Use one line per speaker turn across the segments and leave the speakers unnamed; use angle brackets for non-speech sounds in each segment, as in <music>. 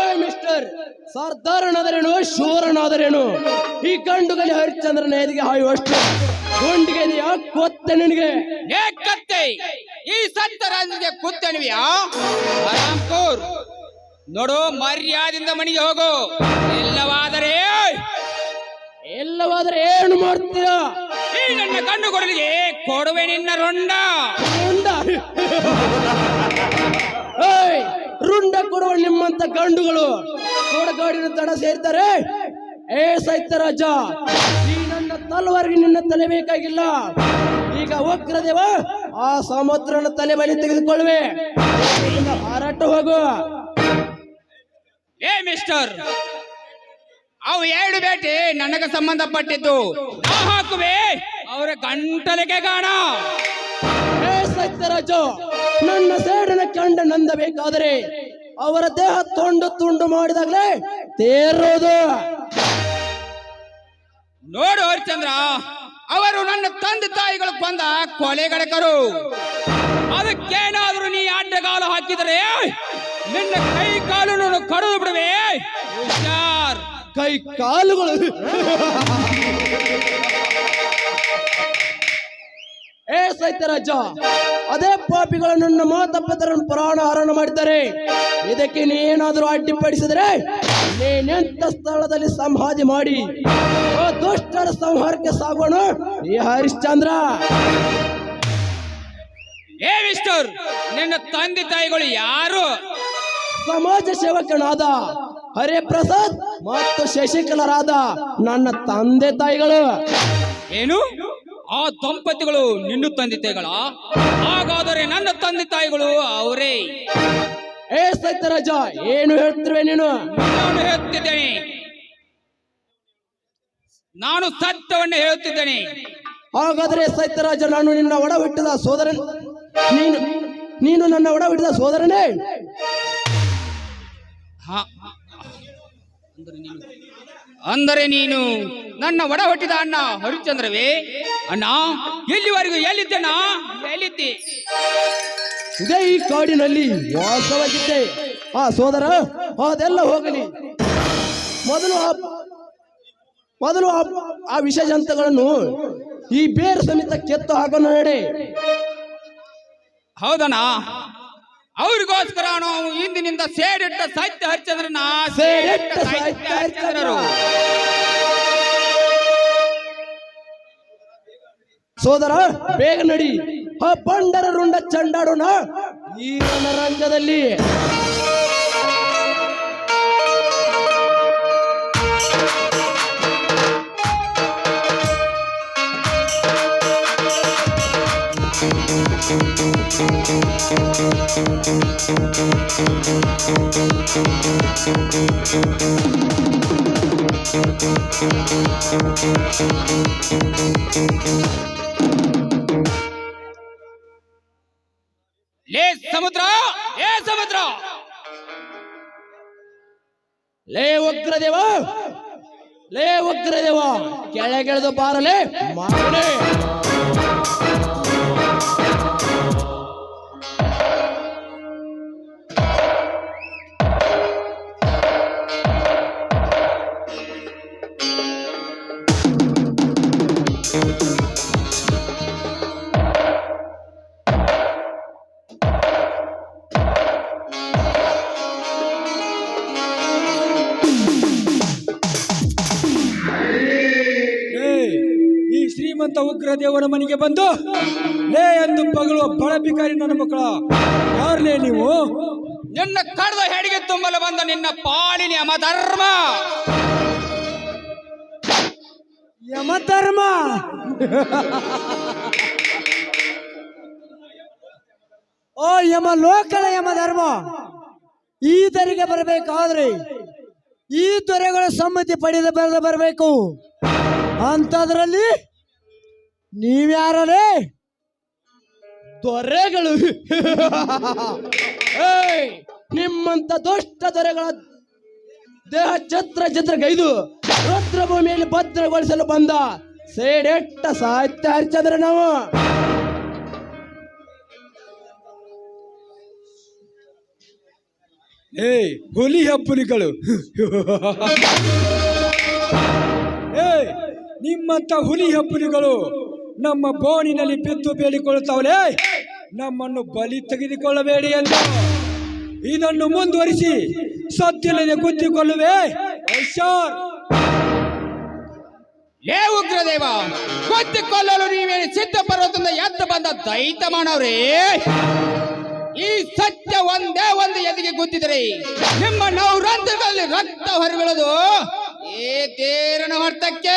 ಏ ಮಿಸ್ಟರ್ ಸರ್ದಾರನಾದರೇನು ಶೂರನಾದರೇನು ಈ ಗಂಡುಗಲಿ ಹರಿಶ್ಚಂದ್ರನ ಎದಿಗೆ ಹಾಯುವಷ್ಟು. ಗುಂಡಿಗೆ ಕೊತ್ತೆ ನಿನಗೆ.
ಏಕತ್ತೆ ಕತ್ತೆ ಈ ಸತ್ತ ರಾಜನಿಗೆ ಕುತ್ತಣಿವಿಯಾ ಆರಾಮ್ ಕೋರ್ ನೋಡು ಮರ್ಯಾದಿಂದ ಮನೆಗೆ ಹೋಗು. ಇಲ್ಲವಾದರೆ
ಎಲ್ಲವಾದ್ರೆ ಏನು ಮಾಡ್ತೀಯ?
ಈ ನನ್ನ ಕಣ್ಣು ಕೊಡಲಿಗೆ ಕೊಡುವೆ ನಿನ್ನ ರೊಂಡ.
ರೊಂಡ. ರುಂಡ ಕೊಡುವ ನಿಮ್ಮಂತ ಗಂಡುಗಳು. ಕೋಡಗಾಡಿನ ತಡ ಸೇರ್ತಾರೆ. ಏ ಸೈತ್ಯರಾಜ ಈ ನನ್ನ ತಲವಾರಿಗೆ ನಿನ್ನ ತಲೆ ಬೇಕಾಗಿಲ್ಲ. ಈಗ ವಕ್ರದೇವ ಆ ಸಮುದ್ರನ ತಲೆ ಬಳಿ ತೆಗೆದುಕೊಳ್ಳುವೆ. ಹಾರಾಟ ಹೋಗು.
ಏ ಮಿಸ್ಟರ್ ಅವು ಎರಡು ಬೇಟೆ ನನಗೆ ಸಂಬಂಧಪಟ್ಟಿದ್ದು. ಹಾಕುವೆ ಅವರ ಗಂಟಲಿಗೆ ಗಾಣ.
ಏ ಸತ್ಯರಾಜ ನನ್ನ ಸೇಡನ ಕಂಡ ನಂದಬೇಕಾದರೆ ಅವರ ದೇಹ ತುಂಡು ತುಂಡು ಮಾಡಿದಾಗಲೇ ತೇರೋದು
ನೋಡು ಹರಿಚಂದ್ರ ಅವರು ನನ್ನ ತಂದೆ ತಾಯಿಗಳು ಬಂದ ಕೊಲೆಗಡಕರು ಅದಕ್ಕೇನಾದ್ರೂ ನೀ ಅಡ್ಡಗಾಲು ಹಾಕಿದರೆ ನಿನ್ನ ಕೈ ಕಾಲು ಕಡಿದು ಬಿಡುವೆ. ಹುಷಾರ್.
ಕೈ ಕಾಲುಗಳು ಏ ಸೈತ್ಯರಾಜ ಅದೇ ಪಾಪಿಗಳು ನನ್ನ ಮಾತಪ್ಪದರ ಪ್ರಾಣ ಹರಣ ಮಾಡಿದ್ದಾರೆ. ಇದಕ್ಕೆ ನೀನಾದರೂ ಅಡ್ಡಿಪಡಿಸಿದರೆ ನೀನೆಂತ ಸ್ಥಳದಲ್ಲಿ ಸಂಹಾದಿ ಮಾಡಿ. ಆ ದುಷ್ಟರ ಸಂಹಾರಕ್ಕೆ ಸಾಗೋಣ. ಈ ಹರಿಶ್ಚಂದ್ರ.
ಏ ಮಿಸ್ಟರ್ ನಿನ್ನ ತಂದೆ ತಾಯಿಗಳು ಯಾರು?
ಸಮಾಜ ಸೇವಕನಾದ ಹರಿಪ್ರಸಾದ್ ಮತ್ತು ಶಶಿಕಲರಾದ ನನ್ನ ತಂದೆ ತಾಯಿಗಳು.
ಏನು? ಆ ದಂಪತಿಗಳು ನಿನ್ನ ತಂದೆ ತಾಯಿಗಳ? ಹಾಗಾದರೆ ನನ್ನ ತಂದೆ ತಾಯಿಗಳು ಅವರೇ.
ಏ ಸತ್ಯರಾಜ ಏನು ಹೇಳ್ತಿರುವೆ ನೀನು?
ನಾನು ಹೇಳ್ತಿದ್ದೇನೆ. ನಾನು ಸತ್ಯವನ್ನು ಹೇಳುತ್ತಿದ್ದೇನೆ
ಹಾಗಾದ್ರೆ ಸತ್ಯರಾಜ ನಾನು ನಿನ್ನ ಒಡ ಬಿಟ್ಟದ ಸೋದರನ್ ನೀನು ನೀನು ನನ್ನ ಒಡ ಬಿಟ್ಟದ ಸೋದರನೇ?
ಹಾ. ಅಂದ್ರೆ ನೀನು ನನ್ನ ಒಡ ಹೊಟ್ಟಿದ ಅಣ್ಣ ಹರಿಶ್ಚಂದ್ರವೇ? ಅಣ್ಣ ಎಲ್ಲಿವರೆಗೂ ಎಲ್ಲಿದ್ದಣ್ಣ ಎಲ್ಲಿದ್ದಿ?
ಇದೇ ಈ ಕಾಡಿನಲ್ಲಿ ವಾಸವಾಗಿದ್ದೆ. ಆ ಸೋದರ ಅದೆಲ್ಲ ಹೋಗಲಿ. ಮೊದಲು ಆ ಮೊದಲು ಆ- ಆ ವಿಷ ಜಂತುಗಳನ್ನು ಈ ಬೇರು ಸಮೇತ ಕೆತ್ತು ಹಾಕೋಣ ನಡೆ.
ಹೌದಣ್ಣ. ಅವ್ರಿಗೋಸ್ಕರ ನಾವು ಇಂದಿನಿಂದ ಸೇಡಿಟ್ಟ ಸಾಹಿತ್ಯ ಹರಿಚಂದ್ರನ
ಸೇಡಿಟ್ಟ ಸಾಹಿತ್ಯ ಹರಿಶ್ಚಂದ್ರರು. ಸೋದರ ಬೇಗ ನಡಿ. ಆ ಬಂಡರ ರುಂಡ ಚಂಡಾಡೋಣ. ಈ ರಂಗದಲ್ಲಿ
ಲೇ ಸಮುದ್ರ! ಏ ಸಮುದ್ರ!
ಲೇ ಉಗ್ರದೇವ! ಲೇ ಉಗ್ರದೇವ! ಕೆಳಗೆಳೆದು ಬಾರಲೇ ಮಾಡಲೇ
ಶ್ರೀಮಂತ ಉಗ್ರ ದೇವರ ಮನೆಗೆ ಬಂದು ಲೇ ಎಂದು ಪಗಲು ಬಿಕಾರಿ ನನ್ನ ಮಕ್ಕಳ ಯಾರ್ಲೇ ನೀವು?
ನಿನ್ನ ಕಡ್ದ ಹೆಡಿಗೆ ತುಂಬಲು ಬಂದ ನಿನ್ನ ಪಾಡಿನ ಯಮ ಧರ್ಮ
ಯಮಧರ್ಮ. ಓ, ಯಮ ಲೋಕದ ಯಮಧರ್ಮ. ಈ ದರಿಗೆ ಬರಬೇಕಾದ್ರೆ ಈ ದೊರೆಗಳ ಸಮ್ಮತಿ ಪಡೆದ ಬರೆದ ಬರಬೇಕು. ಅಂಥದ್ರಲ್ಲಿ ನೀವ್ಯಾರೇ
ದೊರೆಗಳು. ನಿಮ್ಮಂತ ದುಷ್ಟ ದೊರೆಗಳ ದೇಹ ಛತ್ರ ಛತ್ರಗೈದು ರುದ್ರಭೂಮಿಯಲ್ಲಿ ಭದ್ರಗೊಳಿಸಲು ಬಂದ ಸೇಡೆಟ್ಟ ಸಾಹಿತ್ಯ ಹರಿಸಿದ್ರೆ ನಾವು.
ಏಯ್, ಹುಲಿ ಹಬ್ಬುಲಿಗಳು. ಏಯ್, ನಿಮ್ಮಂತ ಹುಲಿ ಹಬ್ಬುಲಿಗಳು ನಮ್ಮ ಬೋನಿನಲ್ಲಿ ಬಿದ್ದು ಬೇಡಿಕೊಳ್ಳುತ್ತವಳೆ ನಮ್ಮನ್ನು ಬಲಿ ತೆಗೆದುಕೊಳ್ಳಬೇಡಿ ಎಂದು. ಇದನ್ನು ಮುಂದುವರಿಸಿ ಸದ್ದಿಲ್ಲದೆ ಗುದ್ದಿಕೊಳ್ಳುವೆ. ಹುಷಾರ್
ಲೇ ಉಗ್ರದೇವ ಕೊಲ್ಲಲು ನೀವೇನು ಸಿದ್ಧ ಪರ್ವತದಿಂದ ಎದ್ದು ಬಂದ ದೈತ ಮಾನವ್ರಿ? ಈ ಸತ್ಯ ಒಂದೇ ಒಂದು ಎದೆಗೆ ಗುದ್ದಿದ್ರಿ ನಿಮ್ಮ ನವರಂಧ್ರಗಳಲ್ಲಿ ರಕ್ತ ಹೊರಬೀಳೋದು ಏ ತೇರನ ಹೊರತಕ್ಕೆ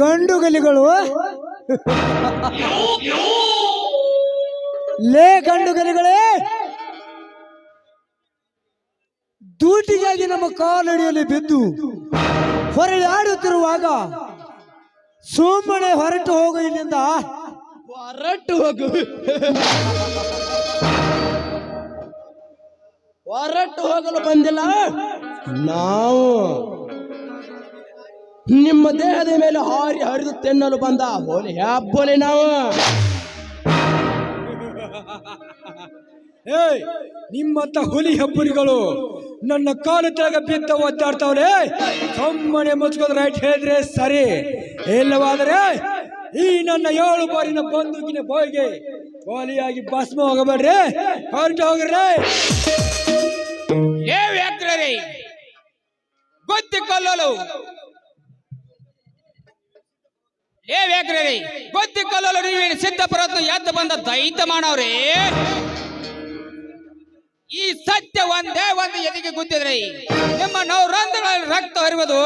ಗಂಡುಗಲಿಗಳು ಲೇ ಗಂಡುಗಲಿಗಳೇ ದೂಟಿಗಾಗಿ ನಮ್ಮ ಕಾಲಡಿಯಲ್ಲಿ ಬಿದ್ದು ಹೊರಳಾಡುತ್ತಿರುವಾಗ ಸುಮ್ಮನೆ ಹೊರಟು ಹೋಗು ಇಲ್ಲಿಂದ.
ಹೊರಟು ಹೋಗು. ಹೊರಟು ಹೋಗಲು ಬಂದಿಲ್ಲ. ನಾವು ನಿಮ್ಮ ದೇಹದ ಮೇಲೆ ಹಾರಿ ಹರಿದು ತಿನ್ನಲು ಬಂದ ಹೋಲಿ ಹ್ಯಾಬೋಲಿ ನಾವು. <laughs>
ಏಯ್, ನಿಮ್ಮಂತ ಹುಲಿ ಹೆಬ್ಬುರಿಗಳು ನನ್ನ ಕಾಲು ತೆಳಗ ಬಿತ್ತ ಒದ್ದಾಡ್ತಾವ್ರೆ ಸುಮ್ಮನೆ ಮುಚ್ಕೋದ್ ರೈಟ್ ಹೇಳಿದ್ರೆ ಸರಿ. ಇಲ್ಲವಾದರೆ ಈ ನನ್ನ ಏಳು ಬಾರಿನ ಬಂದೂಕಿನ ಬಾಯಿಗೆ ಬಾಲಿಯಾಗಿ ಭಸ್ಮ ಹೋಗಬೇಡ್ರಿ. ಹೊರಟು ಹೋಗ್ರಿ.
ಏ ವ್ಯಾಕ್ರರಿ ಏ ಗೊತ್ತಿ ಗೊತ್ತಿಕೊಳ್ಳಲು ನೀವೇನು ಸಿದ್ಧ ಪರ್ವತ ಎದ್ದು ಬಂದ ದೈತ ಮಾಡವ್ರಿ ಈ ಸತ್ಯ ಒಂದೇ ಒಂದು ಎದಿಗೆ ಗೊತ್ತಿದ್ರಿ ನಿಮ್ಮ ನವರಂಧ್ರಗಳಲ್ಲಿ ರಕ್ತ ಹರಿಯುವುದು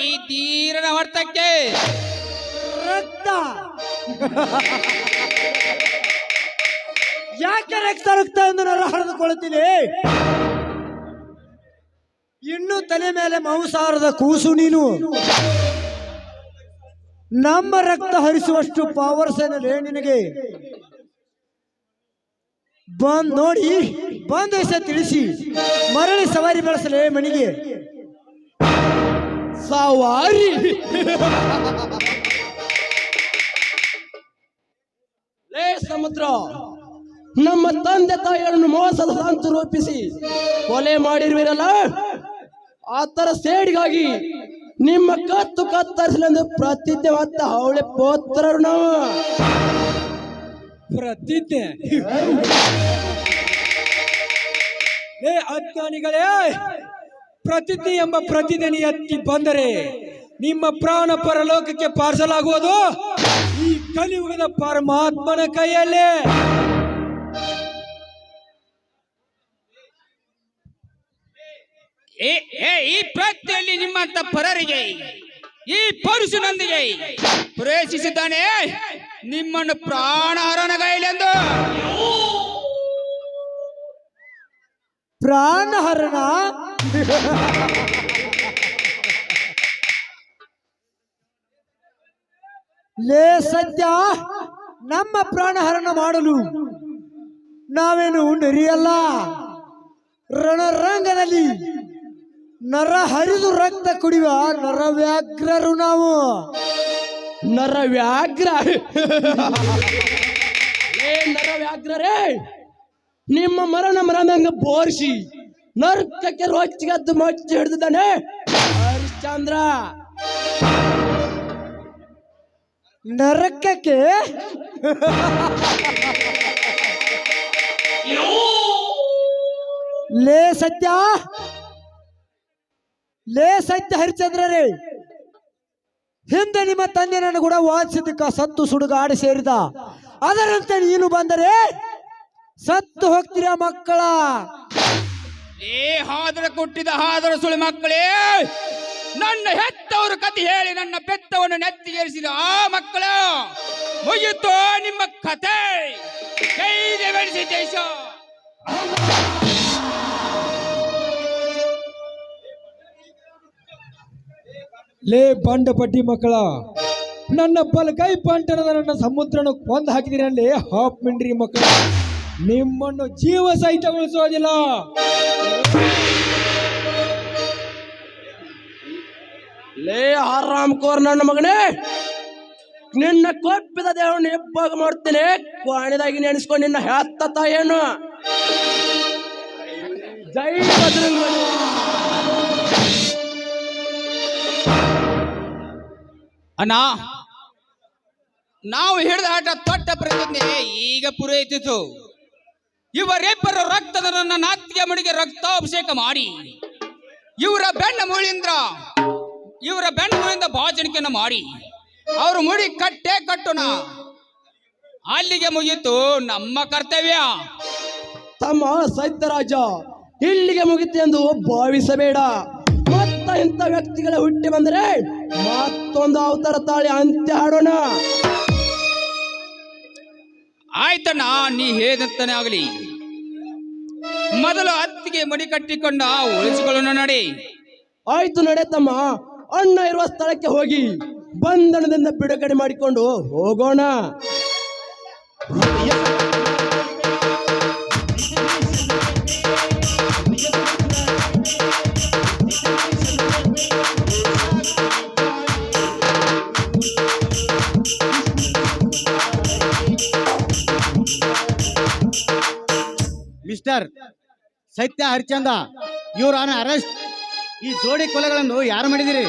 ಈ ತೀರನ ಹೊರತಕ್ಕೆ
ರಕ್ತ. ಯಾಕೆ ರಕ್ತ ರಕ್ತ ಎಂದು ನಾನು ಹರಿದುಕೊಳ್ಳುತ್ತೀನಿ ಇನ್ನು ತಲೆ ಮೇಲೆ ಮಾಂಸಾರದ ಕೂಸು ನೀನು. ನಮ್ಮ ರಕ್ತ ಹರಿಸುವಷ್ಟು ಪವರ್ಸ್ ಏನಿದೆ ನಿನಗೆ? ಬಂದ್ ನೋಡಿ, ಬಂದ ಹೆಸರು ತಿಳಿಸಿ. ಮರಳಿ ಸವಾರಿ ಬಳಸಲೇ ಮಣಿಗೆ
ಸವಾರಿ. ಲೇ ಸಮುದ್ರ, ನಮ್ಮ ತಂದೆ ತಾಯಿಗಳನ್ನು ಮೋಸದ ಸಂತು ರೂಪಿಸಿ, ಕೊಲೆ ಮಾಡಿರುವಿರಲ್ಲ? ಆ ತರ ಸೇಡಿಗಾಗಿ ನಿಮ್ಮ ಕತ್ತು ಕತ್ತರಿಸಲೆಂದು ಪ್ರತಿಜ್ಞೆ ಹೊತ್ತ ಅವಳೆ ಪೋತ್ರರು ನಾವು
ಪ್ರತಿಜ್ಞೆ. ಏ ಅಜ್ಞಾನಿಗಳೇ, ಪ್ರತಿಜ್ಞೆ ಎಂಬ ಪ್ರತಿಜ್ಞೆ ಎತ್ತಿ ಬಂದರೆ ನಿಮ್ಮ ಪ್ರಾಣ ಪರಲೋಕಕ್ಕೆ ಪಾರಿಸಲಾಗುವುದು? ಈ ಕಲಿಯುಗದ ಪರಮಾತ್ಮನ ಕೈಯಲ್ಲೇ.
ಏ ಈ ಪ್ರಾಪ್ತಿಯಲ್ಲಿ ನಿಮ್ಮಂತ ಪರರಿಗೆ, ಈ ಪರುಷನೊಂದಿಗೆ ಪ್ರವೇಶಿಸಿದ್ದಾನೆ ನಿಮ್ಮನ್ನು ಪ್ರಾಣಹರಣಗೈಲೆಂದು
ಪ್ರಾಣಹರಣ? ಲೇ ಸದ್ಯ ನಮ್ಮ ಪ್ರಾಣಹರಣ ಮಾಡಲು ನಾವೇನು ನರಿಯಲ್ಲ? ರಣರಂಗದಲ್ಲಿ ನರ ಹರಿದು ರಕ್ತ ಕುಡಿಯುವ ನರವ್ಯಾಘ್ರರು ನಾವು.
ನರ ವ್ಯಾಘ್ರ. ಏ ನರ ವ್ಯಾಘ್ರರೇ ನಿಮ್ಮ ಮರಣ ಮರಣಂಗ ಬೋರ್ಸಿ ನರ್ಕಕ್ಕೆ ರೊಚ್ಚಿಗದ್ದು ಮಚ್ಚಿ ಹಿಡಿದಿದ್ದಾನೆ. ಹರಿಶ್ಚಂದ್ರ.
ನರಕಕ್ಕೆ ಲೇ ಸತ್ಯ. ಲೇ ಸತ್ಯ ಹರಿಚಂದ್ರರೇ ಹಿಂದೆ ನಿಮ್ಮ ತಂದೆ ನನ್ನ ಕೂಡ ವಾದಿಸಿದ್ದಕ್ಕ ಸತ್ತು ಸುಡುಗಾಡಿ ಸೇರಿದ. ಅದರಂತೆ ನೀನು ಬಂದರೆ ಸತ್ತು ಹೋಗ್ತೀರ ಮಕ್ಕಳ?
ಏ, ಹಾದ್ರ ಕೊಟ್ಟಿದ ಹಾದ್ರ ಸುಳಿ ಮಕ್ಕಳೇ, ನನ್ನ ಹೆತ್ತವರ ಕತೆ ಹೇಳಿ ನನ್ನ ಬೆತ್ತವನ್ನು ನೆತ್ತಿಗೇರಿಸಿದ ಆ ಮಕ್ಕಳು, ಮುಗಿತು ನಿಮ್ಮ ಕತೆ ಕೈ ಬೆಳೆಸಿ ದೇಶ.
ಲೇ ಬಂಡ ಪಟ್ಟಿ ಮಕ್ಕಳ, ನನ್ನ ಬಲಗೈ ಬಂಟನದ ನನ್ನ ಸಮುದ್ರನ ಕೊಂದು ಹಾಕಿದಿರಲ್ಲಿ ಹಾಪ್ ಮಿಂಡ್ರಿ ಮಕ್ಕಳ. ನಿಮ್ಮನ್ನು ಜೀವ ಸಹಿತ ಉಳಿಸೋದಿಲ್ಲ
ಲೇ ಆರಾಮ್ ಕೋರ್ ನನ್ನ ಮಗನೇ. ನಿನ್ನ ಕೊಪ್ಪಿದ ದೇವನ ಹೆಬ್ಬಾಗ ಮಾಡ್ತೇನೆ. ಕ್ವಾಣಿದಾಗಿ ನೆನೆಸ್ಕೊಂಡು ನಿನ್ನ ಹೆತ್ತ ತಾಯಿಯನ್ನು ಜೈ ಬಜರಂಗಬಲಿ
ಅಣ್ಣ, ನಾವು ಹಿಡಿದ ಆಟ ತೊಟ್ಟ ಪ್ರತಿಜ್ಞೆ, ಈಗ ಪೂರೈಸಿತು. ಇವರಿಬ್ಬರ ರಕ್ತದ ನನ್ನ ನಾತ್ತಿಗೆ ಮಡಿಗೆ ರಕ್ತಾಭಿಷೇಕ ಮಾಡಿ. ಇವರ ಬೆಣ್ಣ ಮುಳಿಂದ್ರ ಇವರ ಬೆಣ್ಣ ಮುಳಿಂದ ಭಾಜಣಿಕೆಯನ್ನು ಮಾಡಿ. ಅವರು ಮುಡಿ ಕಟ್ಟೆ ಕಟ್ಟೋಣ. ಅಲ್ಲಿಗೆ ಮುಗೀತು ನಮ್ಮ ಕರ್ತವ್ಯ.
ತಮ್ಮ ಸೈತ್ಯರಾಜ ಇಲ್ಲಿಗೆ ಮುಗಿತು ಎಂದು ಭಾವಿಸಬೇಡ. ಇಂಥ ವ್ಯಕ್ತಿಗಳ ಹುಟ್ಟಿ ಬಂದರೆ ಮತ್ತೊಂದು ಅವತಾರ ತಾಳಿ ಅಂತ್ಯ ಹಾಡೋಣ.
ಆಯ್ತಣ್ಣ ನೀ ಹೇಗಂತಾನೆ ಆಗಲಿ. ಮೊದಲು ಅತ್ತಿಗೆ ಮಡಿ ಕಟ್ಟಿಕೊಂಡ ಉಳಿಸಿಕೊಳ್ಳೋಣ ನಡಿ.
ಆಯ್ತು ನಡೆ ತಮ್ಮ ಅಣ್ಣ ಇರುವ ಸ್ಥಳಕ್ಕೆ ಹೋಗಿ ಬಂಧನದಿಂದ ಬಿಡುಗಡೆ ಮಾಡಿಕೊಂಡು ಹೋಗೋಣ.
ಸತ್ಯ ಹರಿಚಂದ ಇವ್ರ ಅರೆಸ್ಟ್ ಈ ಜೋಡಿ ಕೊಲೆಗಳನ್ನು ಯಾರು ಮಾಡಿದಿರಿ?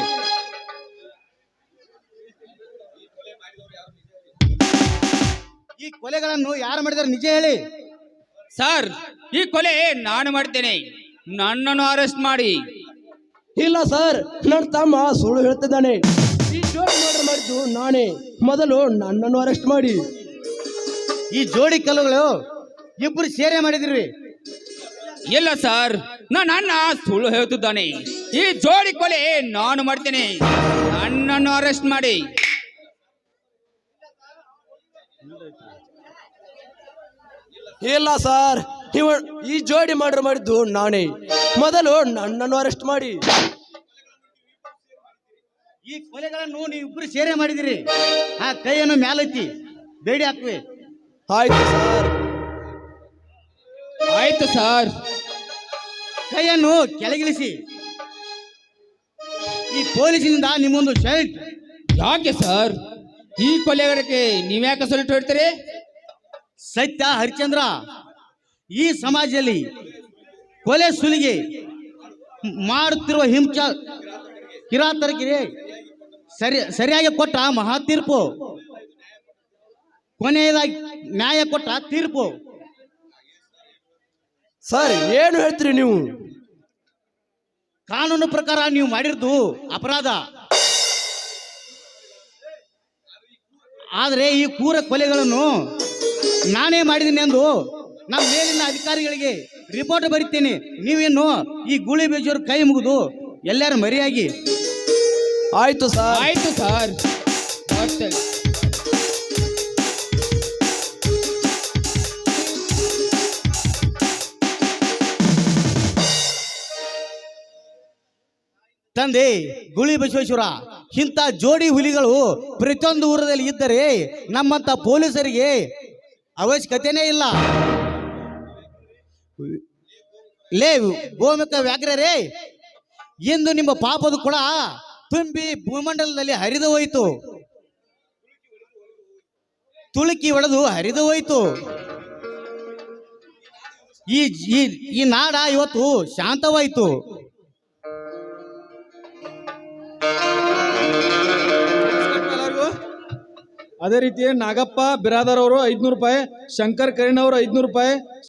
ಈ ಕೊಲೆಗಳನ್ನು ಯಾರು ಮಾಡಿದಾರೆ ನಿಜ ಹೇಳಿ.
ಸರ್ ಈ ಕೊಲೆ ನಾನು ಮಾಡ್ತೇನೆ ನನ್ನನ್ನು ಅರೆಸ್ಟ್ ಮಾಡಿ.
ಇಲ್ಲ ಸರ್ ನನ್ನ ತಮ್ಮ ಸುಳ್ಳು ಹೇಳ್ತಿದ್ದಾನೆ. ಈ ಜೋಡಿ ಮರ್ಡರ್ ಮಾಡಿದ್ದು ನಾನೇ. ಮೊದಲು ನನ್ನನ್ನು ಅರೆಸ್ಟ್ ಮಾಡಿ.
ಈ ಜೋಡಿ ಕಲ್ಲುಗಳು ಇಬ್ಬರು ಸೇರೆ ಮಾಡಿದಿರಿ.
ಇಲ್ಲ ಸರ್. ನನ್ನ ಅಣ್ಣ ಸುಳ್ಳು ಹೇಳ್ತಿದ್ದಾನೆ. ಈ ಜೋಡಿ ಕೊಲೆ ನಾನು ಮಾಡ್ತೇನೆ. ನನ್ನನ್ನು ಅರೆಸ್ಟ್ ಮಾಡಿ.
ಇಲ್ಲ ಸರ್. ಇವ ಈ ಜೋಡಿ ಮರ್ಡರ್ ಮಾಡಿದ್ದು ನಾನೇ. ಮೊದಲು ನನ್ನನ್ನು ಅರೆಸ್ಟ್ ಮಾಡಿ.
ಈ ಕೊಲೆಗಳನ್ನು ನೀವು ಇಬ್ಬರು ಸೇರೆ ಮಾಡಿದಿರಿ. ಆ ಕೈಯನ್ನು ಮ್ಯಾಲೈತಿ. ಬೇಡಿ ಹಾಕುವೆ
ಆಯ್ತು ಸರ್.
ಆಯ್ತು ಸರ್.
ಕೈಯನ್ನು ಕೆಳಗಿಳಿಸಿ. ಈ ಪೊಲೀಸಿನಿಂದ ನಿಮ್ಮೊಂದು ಶರ್ಟ್.
ಯಾಕೆ ಸರ್? ಈ ಕೊಲೆಗಾರಕ್ಕೆ ನೀವ್ಯಾಕೆ ಸಲ್ಟ್ ಹೇಳ್ತೀರಿ
ಸತ್ಯ ಹರಿಚಂದ್ರ ಈ ಸಮಾಜದಲ್ಲಿ ಕೊಲೆ ಸುಲಿಗೆ ಮಾಡುತ್ತಿರುವ ಹಿಂಸ ಕಿರಾತರಕಿರಿ ಸರಿ, ಸರಿಯಾಗಿ ಕೊಟ್ಟ ಮಹಾ ತೀರ್ಪು. ಕೊನೆಯದಾಗಿ ನ್ಯಾಯ ಕೊಟ್ಟ ತೀರ್ಪು.
ಸರ್ ಏನು ಹೇಳ್ತೀರಿ ನೀವು?
ಕಾನೂನು ಪ್ರಕಾರ ನೀವು ಮಾಡಿರ್ದು ಅಪರಾಧ. ಆದರೆ ಈ ಕೂರ ಕೊಲೆಗಳನ್ನು ನಾನೇ ಮಾಡಿದ್ದೀನಿ ಎಂದು ನಮ್ಮ ಮೇಲಿನ ಅಧಿಕಾರಿಗಳಿಗೆ ರಿಪೋರ್ಟ್ ಬರೀತೀನಿ. ನೀವೇನು ಈ ಗುಳಿ ಬೀಜವ್ರ ಕೈ ಮುಗಿದು ಎಲ್ಲರೂ ಮರಿಯಾಗಿ.
ಆಯ್ತು ಸರ್.
ಆಯ್ತು ಸರ್.
ತಂದೆ ಗುಳಿ ಬಸವೇಶ್ವರ, ಇಂಥ ಜೋಡಿ ಹುಲಿಗಳು ಪ್ರತಿಯೊಂದು ಊರದಲ್ಲಿ ಇದ್ದರೆ ನಮ್ಮಂತ ಪೊಲೀಸರಿಗೆ ಅವಶ್ಯಕತೆನೇ ಇಲ್ಲ. ಲೇ ಗೋಮುಖ ವ್ಯಾಘ್ರರೇ, ಇಂದು ನಿಮ್ಮ ಪಾಪದ ಕೂಡ ತುಂಬಿ ಭೂಮಂಡಲದಲ್ಲಿ ಹರಿದು ಹೋಯಿತು. ತುಳುಕಿ ಒಡೆದು ಹರಿದು ಹೋಯಿತು. ಈ- ಈ ನಾಡ ಇವತ್ತು ಶಾಂತವಾಯಿತು.
ಅದೇ ರೀತಿ ನಾಗಪ್ಪ ಬಿರಾದರ್ ಅವರು ಐದ್ನೂರು ರೂಪಾಯಿ ಶಂಕರ್ ಕರೀಣ್ ಅವರು ಐದ್ನೂರು ರೂಪಾಯಿ